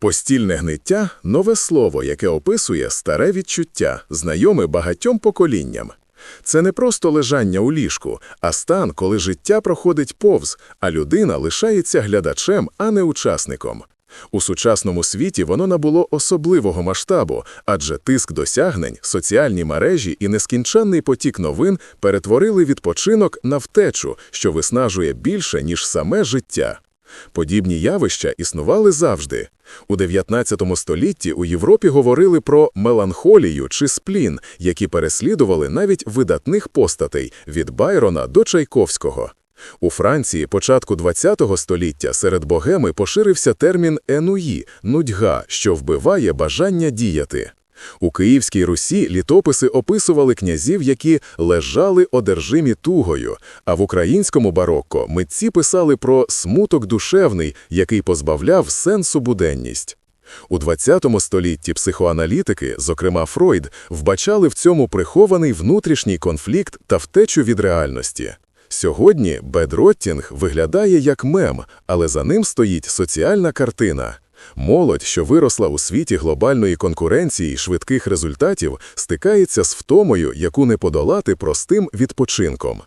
Постільне гниття нове слово, яке описує старе відчуття, знайоме багатьом поколінням. Це не просто лежання у ліжку, а стан, коли життя проходить повз, а людина лишається глядачем, а не учасником. У сучасному світі воно набуло особливого масштабу, адже тиск досягнень, соціальні мережі і нескінченний потік новин перетворили відпочинок на втечу, що виснажує більше, ніж саме життя. Подібні явища існували завжди. У 19 столітті у Європі говорили про меланхолію чи сплін, які переслідували навіть видатних постатей від Байрона до Чайковського. У Франції початку ХХ століття серед богеми поширився термін енуї – нудьга, що вбиває бажання діяти. У Київській Русі літописи описували князів, які лежали одержимі тугою, а в українському барокко митці писали про смуток душевний, який позбавляв сенсу буденність. У ХХ столітті психоаналітики, зокрема Фройд, вбачали в цьому прихований внутрішній конфлікт та втечу від реальності. Сьогодні бедротінг виглядає як мем, але за ним стоїть соціальна картина. Молодь, що виросла у світі глобальної конкуренції і швидких результатів, стикається з втомою, яку не подолати простим відпочинком.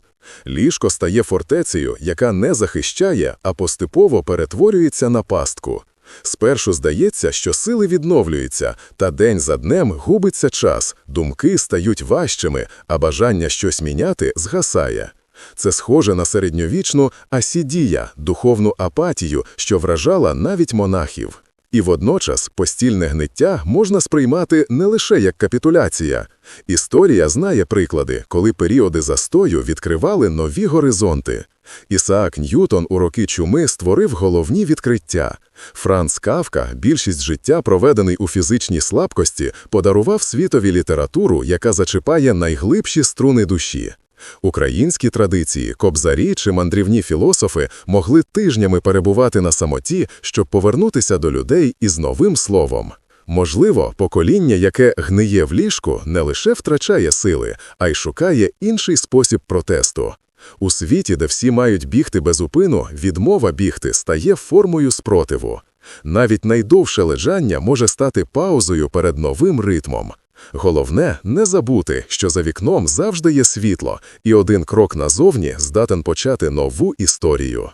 Ліжко стає фортецею, яка не захищає, а поступово перетворюється на пастку. Спершу здається, що сили відновлюються, та день за днем губиться час, думки стають важчими, а бажання щось міняти згасає. Це схоже на середньовічну асідія, духовну апатію, що вражала навіть монахів. І водночас постільне гниття можна сприймати не лише як капітуляція. Історія знає приклади, коли періоди застою відкривали нові горизонти. Ісаак Ньютон у роки чуми створив головні відкриття. Франц Кавка, більшість життя, проведений у фізичній слабкості, подарував світові літературу, яка зачіпає найглибші струни душі. Українські традиції, кобзарі чи мандрівні філософи могли тижнями перебувати на самоті, щоб повернутися до людей із новим словом. Можливо, покоління, яке гниє в ліжку, не лише втрачає сили, а й шукає інший спосіб протесту. У світі, де всі мають бігти без упину, відмова бігти стає формою спротиву. Навіть найдовше лежання може стати паузою перед новим ритмом. Головне не забути, що за вікном завжди є світло, і один крок назовні здатен почати нову історію.